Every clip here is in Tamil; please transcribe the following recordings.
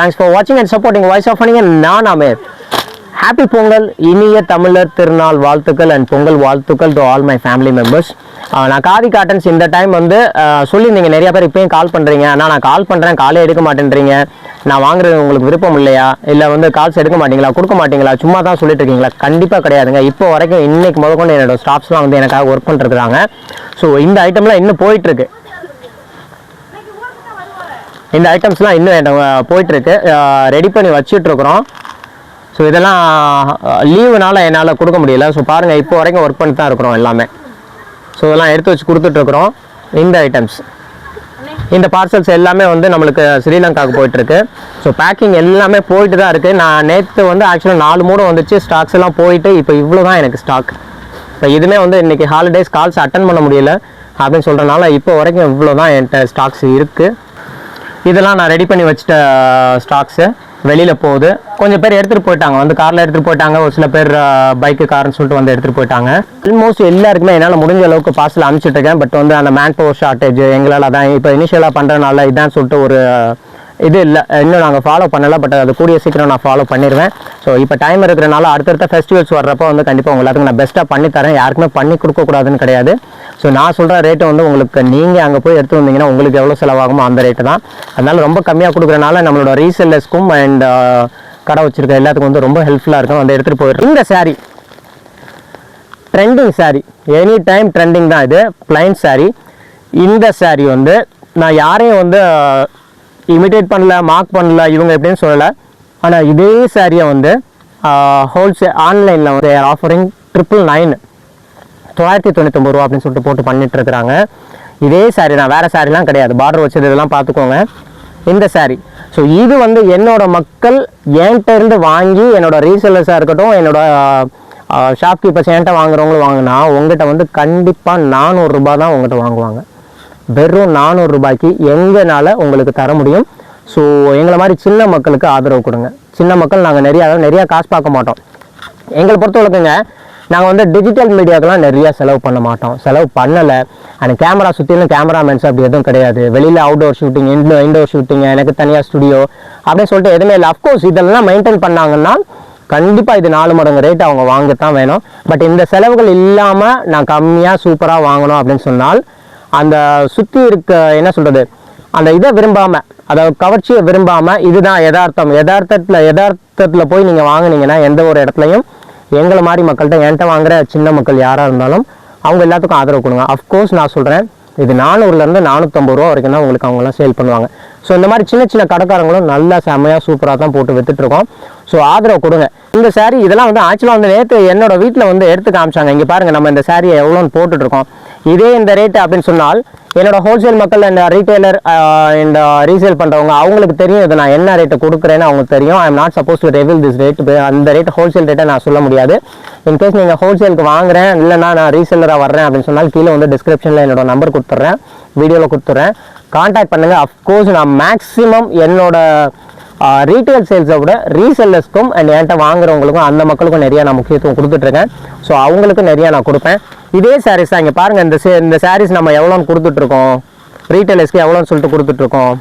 தேங்க்ஸ் ஃபார் வாட்சிங் அண்ட் சப்போர்ட்டிங் வாய்ஸ் ஆஃப் பண்ணிங்க நான் அமேர் ஹாப்பி பொங்கல் இனிய தமிழர் திருநாள் வாழ்த்துக்கள் அண்ட் பொங்கல் வாழ்த்துக்கள் to all my family members நான் காதி காட்டன்ஸ் இந்த டைம் வந்து சொல்லியிருந்தீங்க நிறைய பேர் இப்பயும் கால் பண்ணுறீங்க ஆனால் நான் கால் பண்ணுறேன் காலே எடுக்க மாட்டேன்றீங்க. நான் வாங்குறது உங்களுக்கு விருப்பம் இல்லையா? இல்லை வந்து கால்ஸ் எடுக்க மாட்டீங்களா? கொடுக்க மாட்டீங்களா? சும்மா தான் சொல்லிட்டு இருக்கீங்களா? கண்டிப்பாக கிடையாதுங்க. இப்போ வரைக்கும் இன்னைக்கு முதற்கொண்டு என்னோட ஸ்டாஃப்ஸ்லாம் வந்து எனக்காக ஒர்க் பண்ணிருக்காங்க ஸோ இந்த ஐட்டம்லாம் இன்னும் போயிட்டுருக்கு இந்த ஐட்டம்ஸ்லாம் இன்னும் என்கிட்ட, போயிட்டுருக்கு. ரெடி பண்ணி வச்சுட்ருக்குறோம் ஸோ இதெல்லாம் லீவுனால் என்னால் கொடுக்க முடியல. ஸோ பாருங்கள் இப்போ வரைக்கும் ஒர்க் பண்ணி தான் இருக்கிறோம் எல்லாமே. ஸோ இதெல்லாம் எடுத்து வச்சு கொடுத்துட்ருக்குறோம் இந்த ஐட்டம்ஸ் இந்த பார்சல்ஸ் எல்லாமே வந்து நம்மளுக்கு ஸ்ரீலங்காவுக்கு போயிட்டுருக்கு. ஸோ பேக்கிங் எல்லாமே போயிட்டு தான் இருக்குது நான் நேற்று வந்து ஆக்சுவலாக நாலு மூடம் வந்துச்சு. ஸ்டாக்ஸ் எல்லாம் போயிட்டு இப்போ இவ்வளோ தான் எனக்கு ஸ்டாக் இப்போ இதுவுமே வந்து இன்றைக்கி ஹாலிடேஸ் கால்ஸ் அட்டன் பண்ண முடியல. அப்படின்னு சொல்கிறனால இப்போ வரைக்கும் இவ்வளோ தான் என்கிட்ட ஸ்டாக்ஸ் இருக்குது இதெல்லாம் நான் ரெடி பண்ணி வச்சிட்ட ஸ்டாக்ஸு வெளியில் போகுது. கொஞ்சம் பேர் எடுத்துகிட்டு போயிட்டாங்க. வந்து காரில் எடுத்துகிட்டு போயிட்டாங்க. ஒரு சில பேர் பைக்கு கார்னு சொல்லிட்டு வந்து எடுத்துகிட்டு போயிட்டாங்க. ஆல்மோஸ்ட் எல்லாருக்குமே என்னால் முடிஞ்ச அளவுக்கு பார்சல் அனுப்பிச்சிட்ருக்கேன் பட் வந்து அந்த மேன் பவர் ஷார்ட்டேஜ் எங்களால் அதான் இப்போ இனிஷியலாக பண்ணுறதுனால இதான் சொல்லிட்டு ஒரு இது இல்லை. இன்னும் நாங்கள் ஃபாலோ பண்ணலை. பட் அது கூடிய சீக்கிரம் நான் ஃபாலோ பண்ணிடுவேன் ஸோ இப்போ டைம் இருக்கிறனால அடுத்தடுத்த ஃபெஸ்டிவல்ஸ் வர்றப்போ வந்து கண்டிப்பாக உங்களுக்கு நான் பெஸ்ட்டாக பண்ணித்தரேன். யாருக்குமே பண்ணி கொடுக்கக்கூடாதுன்னு கிடையாது. ஸோ நான் சொல்கிற ரேட்டு வந்து உங்களுக்கு நீங்கள் அங்கே போய் எடுத்து வந்தீங்கன்னா உங்களுக்கு எவ்வளோ செலவாகுமோ அந்த ரேட்டு தான். அதனால் ரொம்ப கம்மியாக கொடுக்குறனால நம்மளோட ரீசெல்லர்ஸ்க்கும் அண்ட் uh, கடை வச்சுருக்க எல்லாத்துக்கும் வந்து ரொம்ப ஹெல்ப்ஃபுல்லாக இருக்கும். வந்து எடுத்துகிட்டு போயிடும் இந்த saree trending saree any time trending தான் இது. Plain saree. இந்த saree வந்து நான் யாரையும் வந்து uh, இமிடேட் பண்ணல மார்க் பண்ணல இவங்க எப்படின்னு சொல்லலை. ஆனால் இதே சாரியை வந்து uh, ஹோல்சேல் ஆன்லைனில் வந்து ஆஃபரிங் ட்ரிபிள் நைன் தொள்ளாயிரத்தி தொண்ணூத்தொம்பது ரூபா அப்படின்னு சொல்லிட்டு போட்டு பண்ணிட்டு இருக்கிறாங்க இதே சாரி தான் வேறு சாரிலாம் கிடையாது. பார்டர் வச்சது இதெல்லாம் பார்த்துக்கோங்க. இந்த சாரி ஸோ இது வந்து என்னோட மக்கள் என்கிட்ட இருந்து வாங்கி என்னோட ரீசேலர்ஸாக இருக்கட்டும் என்னோட ஷாப் கீப்பர்ஸ் என்கிட்ட வாங்குறவங்களும் வாங்கினா உங்ககிட்ட வந்து கண்டிப்பாக நானூறுரூபா தான் உங்ககிட்ட வாங்குவாங்க. வெறும் நானூறு ரூபாய்க்கு உங்களுக்கு தர முடியும். ஸோ எங்களை மாதிரி சின்ன மக்களுக்கு ஆதரவு கொடுங்க. சின்ன மக்கள் நாங்கள் நிறையா நிறையா காசு பார்க்க மாட்டோம். எங்களை பொறுத்தவரைக்குங்க நாங்கள் வந்து டிஜிட்டல் மீடியாக்கெல்லாம் நிறையா செலவு பண்ண மாட்டோம். செலவு பண்ணலை. அந்த கேமரா சுற்றிலும் கேமராமேன்ஸ் அப்படி எதுவும் கிடையாது. வெளியில் outdoor shooting indo indoor shooting எனக்கு தனியாக ஸ்டுடியோ அப்படின்னு சொல்லிட்டு எதுவுமே இல்லை. அஃப்கோர்ஸ் இதெல்லாம் மெயின்டைன் பண்ணாங்கன்னா கண்டிப்பாக இது நாலு மடங்கு ரேட் அவங்க வாங்கத்தான் வேணும். பட் இந்த செலவுகள் இல்லாமல் நான் கம்மியாக சூப்பராக வாங்கணும் அப்படின்னு சொன்னால் அந்த சுற்றி இருக்க என்ன சொல்கிறது அந்த இதை விரும்பாமல் அதாவது கவர்ச்சியை விரும்பாமல் இதுதான் யதார்த்தம். யதார்த்தத்தில் யதார்த்தத்தில் போய் நீங்கள் வாங்கினீங்கன்னா எந்த ஒரு இடத்துலையும் எங்களை மாதிரி மக்கள்கிட்ட என்கிட்ட வாங்குற சின்ன மக்கள் யாராக இருந்தாலும் அவங்க எல்லாத்துக்கும் ஆதரவு கொடுங்க. அஃப்கோர்ஸ் நான் சொல்கிறேன் இது நானூறுலேருந்து நானூற்றம்பது ரூபா வரைக்கும் தான் உங்களுக்கு அவங்களாம் சேல் பண்ணுவாங்க. ஸோ இந்த மாதிரி சின்ன சின்ன கடைக்காரங்களும் நல்லா செம்மையாக சூப்பராக தான் போட்டு விற்றுட்ருக்கோம் இருக்கோம். ஸோ ஆதரவு கொடுங்க. இந்த சாரீ இதெல்லாம் வந்து ஆக்சுவலாக வந்து நேற்று என்னோட வீட்டில் வந்து எடுத்து காமிச்சாங்க. இங்கே பாருங்கள் நம்ம இந்த சாரியை எவ்வளோன்னு போட்டுட்ருக்கோம் இதே இந்த ரேட்டு அப்படின்னு சொன்னால் என்னோட ஹோல்சேல் மக்கள் இந்த ரீட்டைலர் இந்த ரீசேல் பண்ணுறவங்க அவங்களுக்கு தெரியும் இது நான் என்ன ரேட்டு கொடுக்குறேன்னு அவங்களுக்கு தெரியும். I am not suppose to reveal this rate அந்த ரேட் ஹோல்சேல் ரேட்டை நான் சொல்ல முடியாது. இன்கேஸ் நீங்கள் ஹோல்சேலுக்கு வாங்குறேன் இல்லைனா நான் ரீசேலராக வர்றேன் அப்படின்னு சொன்னால் கீழே வந்து டிஸ்கிரிப்ஷனில் என்னோட நம்பர் கொடுத்துட்றேன் வீடியோவில் கொடுத்துட்றேன். காண்டாக்ட் பண்ணுங்கள் அஃப்கோர்ஸ் நான் மேக்ஸிமம் என்னோட ரீட்டைல் சேல்ஸை விட ரீசெல்லர்ஸ்க்கும் அண்ட் என்கிட்ட வாங்குறவங்களுக்கும் அந்த மக்களுக்கும் நிறையா நான் முக்கியத்துவம் கொடுத்துட்ருக்கேன். ஸோ அவங்களுக்கும் நிறையா நான் கொடுப்பேன். இதே சாரீஸ் தான் இங்கே பாருங்கள் இந்த சே இந்த சாரீஸ் நம்ம எவ்வளோன்னு கொடுத்துட்ருக்கோம். ரீட்டைலர்ஸ்க்கு எவ்வளோன்னு சொல்லிட்டு கொடுத்துட்ருக்கோம்.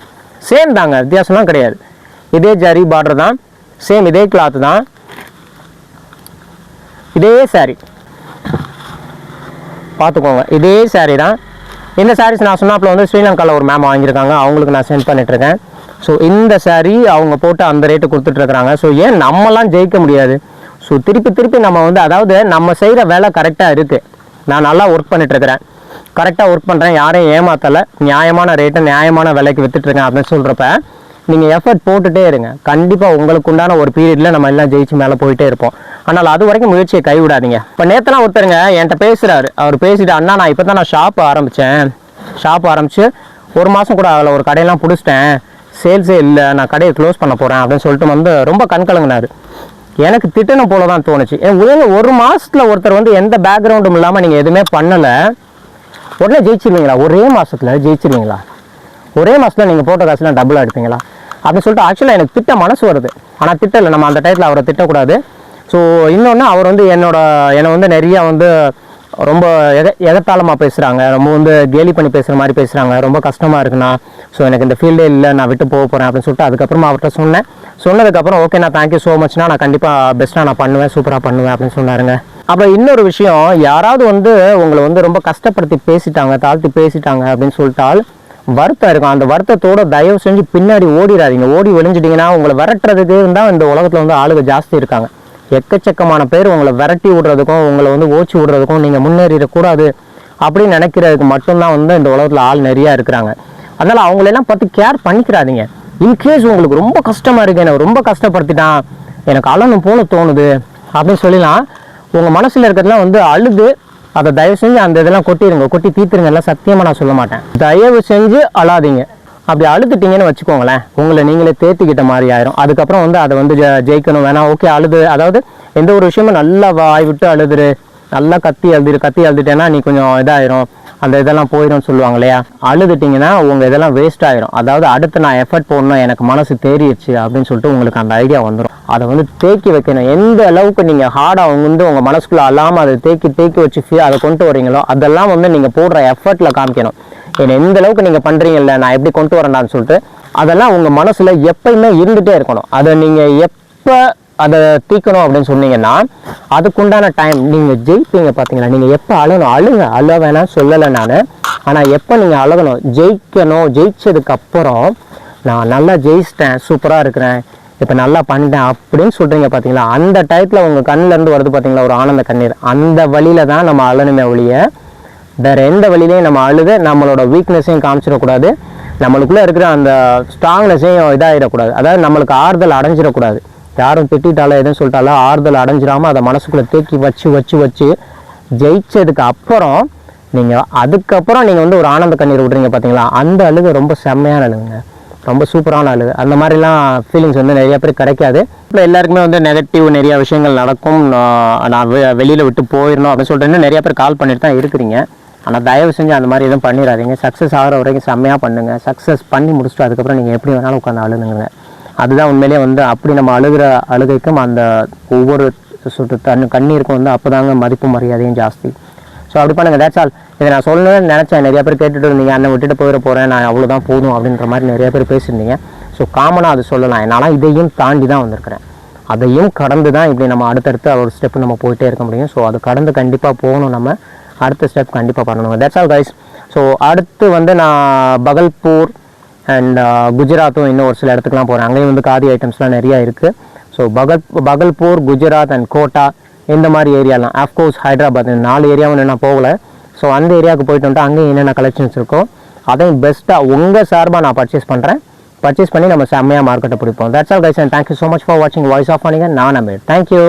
சேம் தாங்க வித்தியாசம்லாம் கிடையாது. இதே ஜரி பார்டர் தான் சேம் இதே கிளாத் தான். இதே சாரீ பார்த்துக்கோங்க இதே சாரீ தான். இந்த சாரீஸ் நான் சொன்னாப்பில் வந்து ஸ்ரீலங்காவில் ஒரு மேம் வாங்கியிருக்காங்க அவங்களுக்கு நான் சென்ட் பண்ணிட்டுருக்கேன் ஸோ இந்த சாரீ அவங்க போட்டு அந்த ரேட்டு கொடுத்துட்ருக்குறாங்க. ஸோ ஏன் நம்மலாம் ஜெயிக்க முடியாது? ஸோ திருப்பி திருப்பி நம்ம வந்து அதாவது நம்ம செய்கிற வேலை கரெக்டாக இருக்குது நான் நல்லா ஒர்க் பண்ணிட்டுருக்கிறேன் கரெக்டாக ஒர்க் பண்ணுறேன் யாரையும் ஏமாற்றலை நியாயமான ரேட்டை நியாயமான விலைக்கு வித்துட்ருக்கேன் அப்படின்னு சொல்கிறப்ப நீங்கள் எஃபர்ட் போட்டுகிட்டே இருங்க. கண்டிப்பாக உங்களுக்கு உண்டான ஒரு பீரியடில் நம்ம எல்லாம் ஜெயிச்சு மேலே போயிட்டே இருப்போம். ஆனால் அது வரைக்கும் முயற்சியை கைவிடாதீங்க. இப்போ நேற்றுலாம் ஒருத்தருங்க என்கிட்ட பேசுகிறாரு அவர் பேசிட்டு அண்ணா நான் இப்போ தான் நான் ஷாப் ஆரம்பித்தேன் ஷாப் ஆரம்பித்து ஒரு மாதம் கூட அதில் ஒரு கடையெல்லாம் பிடிச்சிட்டேன். சேல்ஸே இல்லை நான் கடையை க்ளோஸ் பண்ண போகிறேன் அப்படின்னு சொல்லிட்டு வந்து ரொம்ப கண்கலங்கினார். எனக்கு திட்டணும் போல தான் தோணுச்சு. ஏன் ஒரு மாதத்தில் ஒருத்தர் வந்து எந்த பேக்ரவுண்டும் இல்லாமல் நீங்கள் எதுவுமே பண்ணலை. உடனே ஜெயிச்சிருவீங்களா? ஒரே மாதத்தில் ஜெயிச்சிருவீங்களா? ஒரே மாதத்தில் நீங்கள் போட்ட காசுலாம் டபுளாக எடுப்பீங்களா? அப்படின்னு சொல்லிட்டு ஆக்சுவலாக எனக்கு திட்ட மனசு வருது. ஆனால் திட்டலை நம்ம அந்த டைத்தில் அவரை திட்டக்கூடாது. ஸோ இன்னொன்று அவர் வந்து என்னோட என்னை வந்து நிறையா வந்து ரொம்ப எக எகத்தாளமாக பேசுகிறாங்க ரொம்ப வந்து கேலி பண்ணி பேசுகிற மாதிரி பேசுகிறாங்க ரொம்ப கஷ்டமாக இருக்குண்ணா. ஸோ எனக்கு இந்த ஃபீல்டே இல்லை. நான் விட்டு போக போகிறேன் அப்படின்னு சொல்லிட்டு அதுக்கப்புறமா அவர்கிட்ட சொன்னேன். சொன்னதுக்கப்புறம் ஓகே நான் தேங்க்யூ ஸோ மச்னா நான் கண்டிப்பாக பெஸ்ட்டாக நான் பண்ணுவேன். சூப்பராக பண்ணுவேன். அப்படின்னு சொன்னாருங்க. அப்புறம் இன்னொரு விஷயம் யாராவது வந்து உங்களை வந்து ரொம்ப கஷ்டப்படுத்தி பேசிட்டாங்க தாழ்த்தி பேசிட்டாங்க அப்படின்னு சொல்லிட்டால் வருத்தம் இருக்கும். அந்த வருத்தத்தோட தயவு செஞ்சு பின்னாடி ஓடிடாதீங்க ஓடி ஒளிஞ்சிட்டிங்கன்னா உங்களை விரட்டுறதுக்கு தான் இந்த உலகத்தில் வந்து ஆளுங்க ஜாஸ்தி இருக்காங்க. எக்கச்சக்கமான பேர் உங்களை விரட்டி விடுறதுக்கும் உங்களை வந்து ஓச்சி விடுறதுக்கும் நீங்கள் முன்னேறிடக்கூடாது அப்படின்னு நினைக்கிறதுக்கு மட்டும்தான் வந்து இந்த உலகத்தில் ஆள் நிறையா இருக்கிறாங்க. அதனால் அவங்களெல்லாம் பார்த்து கேர் பண்ணிக்கிறாதீங்க. இன்கேஸ் உங்களுக்கு ரொம்ப கஷ்டமாக இருக்குது எனக்கு ரொம்ப கஷ்டப்படுத்திட்டான் எனக்கு அழணும் போல தோணுது அப்படின்னு சொல்லிலாம் உங்கள் மனசில் இருக்கிறதுலாம் வந்து அழுது அதை தயவு செஞ்சு அந்த இதெல்லாம் கொட்டிடுங்க கொட்டி தீத்துருங்க எல்லாம் சத்தியமாக நான் சொல்ல மாட்டேன். தயவு செஞ்சு அழாதீங்க. அப்படி அழுதுட்டீங்கன்னு வச்சுக்கோங்களேன் உங்களை நீங்களே தேத்திக்கிட்ட மாதிரி ஆயிரும். அதுக்கப்புறம் வந்து அதை வந்து ஜெ- ஜெயிக்கணும் வேணா ஓகே அழுது. அதாவது எந்த ஒரு விஷயமும் நல்லா வாய் விட்டு அழுதுரு. நல்லா கத்தி அழுதுரு கத்தி அழுதுட்டேன்னா நீ கொஞ்சம் இதாயிரும். அந்த இதெல்லாம் போயிடும் சொல்லுவாங்க இல்லையா? அழுதுட்டீங்கன்னா உங்க இதெல்லாம் வேஸ்ட் ஆயிரும். அதாவது அடுத்து நான் எஃபர்ட் போடணும் எனக்கு மனசு தேறிடுச்சு அப்படின்னு சொல்லிட்டு உங்களுக்கு அந்த ஐடியா வந்துடும் அதை வந்து தேக்கி வைக்கணும். எந்த அளவுக்கு நீங்க ஹார்டாக வந்து உங்க மனசுக்குள்ள அல்லாமல் அதை தேக்கி தேக்கி வச்சு அதை கொண்டு வரீங்களோ அதெல்லாம் வந்து நீங்க போடுற எஃபர்ட்ல காமிக்கணும். என்ன எந்த அளவுக்கு நீங்கள் பண்ணுறீங்கல்ல நான் எப்படி கொண்டு வரேன்டான்னு சொல்லிட்டு அதெல்லாம் உங்கள் மனசில் எப்பயுமே இருந்துகிட்டே இருக்கணும். அதை நீங்கள் எப்போ அதை தீக்கணும் அப்படின்னு சொன்னீங்கன்னா அதுக்குண்டான டைம் நீங்கள் ஜெயிப்பீங்க பார்த்தீங்களா நீங்கள் எப்போ அழுகணும் அழுங்க அழ வேணாம் சொல்லலை நான். ஆனால் எப்போ நீங்கள் அழகணும்? ஜெயிக்கணும் ஜெயிச்சதுக்கப்புறம் நான் நல்லா ஜெயிச்சிட்டேன் சூப்பராக இருக்கிறேன் இப்போ நல்லா பண்ணிட்டேன் அப்படின்னு சொல்கிறீங்க பார்த்தீங்களா அந்த டயத்துல உங்கள் கண்ணிலேருந்து வருது பார்த்தீங்களா ஒரு ஆனந்த கண்ணீர். அந்த வழியில தான் நம்ம அழனுமே ஒழிய வேற எந்த வழியிலையும் நம்ம அழுது நம்மளோட வீக்னஸையும் காமிச்சிடக்கூடாது. நம்மளுக்குள்ளே இருக்கிற அந்த ஸ்ட்ராங்னஸையும் இதாகிடக்கூடாது அதாவது நம்மளுக்கு ஆறுதல் அடைஞ்சிடக்கூடாது. யாரும் திட்டாலோ எதுவும் சொல்லிட்டாலோ ஆறுதல் அடைஞ்சிடாமல் அதை மனசுக்குள்ளே தேக்கி வச்சு வச்சு வச்சு ஜெயிச்சதுக்கு அப்புறம் நீங்கள் அதுக்கப்புறம் நீங்கள் வந்து ஒரு ஆனந்த கண்ணீர் விட்றீங்க பார்த்தீங்களா அந்த அழுகு ரொம்ப செம்மையான அழுகுங்க. ரொம்ப சூப்பரான அழுகு. அந்த மாதிரிலாம் ஃபீலிங்ஸ் வந்து நிறைய பேர் கிடைக்காது. இப்போ எல்லாருக்குமே வந்து நெகட்டிவ் நிறைய விஷயங்கள் நடக்கும். நான் நான் வெ- விட்டு போயிடணும் அப்படின்னு சொல்லிட்டு நிறைய பேர் கால் பண்ணிட்டு தான் இருக்கிறீங்க. ஆனால் தயவு செஞ்சு அந்த மாதிரி எதுவும் பண்ணிடாதீங்க. சக்ஸஸ் ஆகிற வரைக்கும் செம்மையாக பண்ணுங்கள் சக்ஸஸ் பண்ணி முடிச்சுட்டு அதுக்கப்புறம் நீங்கள் எப்படி வேணாலும் உட்காந்து அழுகுங்க அதுதான் உண்மையிலேயே வந்து அப்படி நம்ம அழுகிற அழுகைக்கும் அந்த ஒவ்வொரு சுற்று தண்ணி கண்ணீருக்கும் வந்து அப்போதாங்க மதிப்பு மரியாதையும் ஜாஸ்தி. ஸோ அப்படி பண்ணுங்கள் தேட்ஸ் ஆல் இதை நான் சொல்லணும்னு நினச்சேன். நிறைய பேர் கேட்டுட்டு இருந்தீங்க. அண்ணன் விட்டுட்டு போயிட போகிறேன் நான் அவ்வளோதான் போதும் அப்படின்ற மாதிரி நிறைய பேர் பேசியிருந்தீங்க. ஸோ காமனாக அது சொல்லலாம். என்னால் இதையும் தாண்டி தான் வந்திருக்கிறேன். அதையும் கடந்து தான் இப்படி நம்ம அடுத்தடுத்து ஒரு ஸ்டெப் நம்ம போயிட்டே இருக்க முடியும். ஸோ அது கடந்து கண்டிப்பாக போகணும் நம்ம. அடுத்த ஸ்டெப் கண்டிப்பாக பண்ணணுங்க. தேட்ஸ் ஆல் கைஸ் ஸோ அடுத்து வந்து நான் பகல்பூர் அண்ட் uh, குஜராத்தும் இன்னும் ஒரு சில இடத்துக்குலாம் போகிறேன் அங்கேயும் வந்து காதி ஐட்டம்ஸ்லாம் நிறையா இருக்குது ஸோ பகல் பகல்பூர் குஜராத் அண்ட் கோட்டா இந்த மாதிரி ஏரியாலாம். ஆஃப்கோர்ஸ் ஹைதராபாத் நாலு ஏரியாவும் நான் போகலை. ஸோ அந்த ஏரியாவுக்கு போயிட்டு வந்துட்டு அங்கேயும் என்னென்ன கலெக்ஷன்ஸ் இருக்கோ அதையும் பெஸ்ட்டாக உங்கள் சார்பாக நான் பர்ச்சேஸ் பண்ணுறேன் பர்ச்சேஸ் பண்ணி நம்ம செம்மையாக மார்க்கெட்டை பிடிப்போம். That's all guys and thank you so much for வாட்சிங் வாய்ஸ் ஆஃப் பண்ணிங்க நான் அமீர் தேங்க்யூ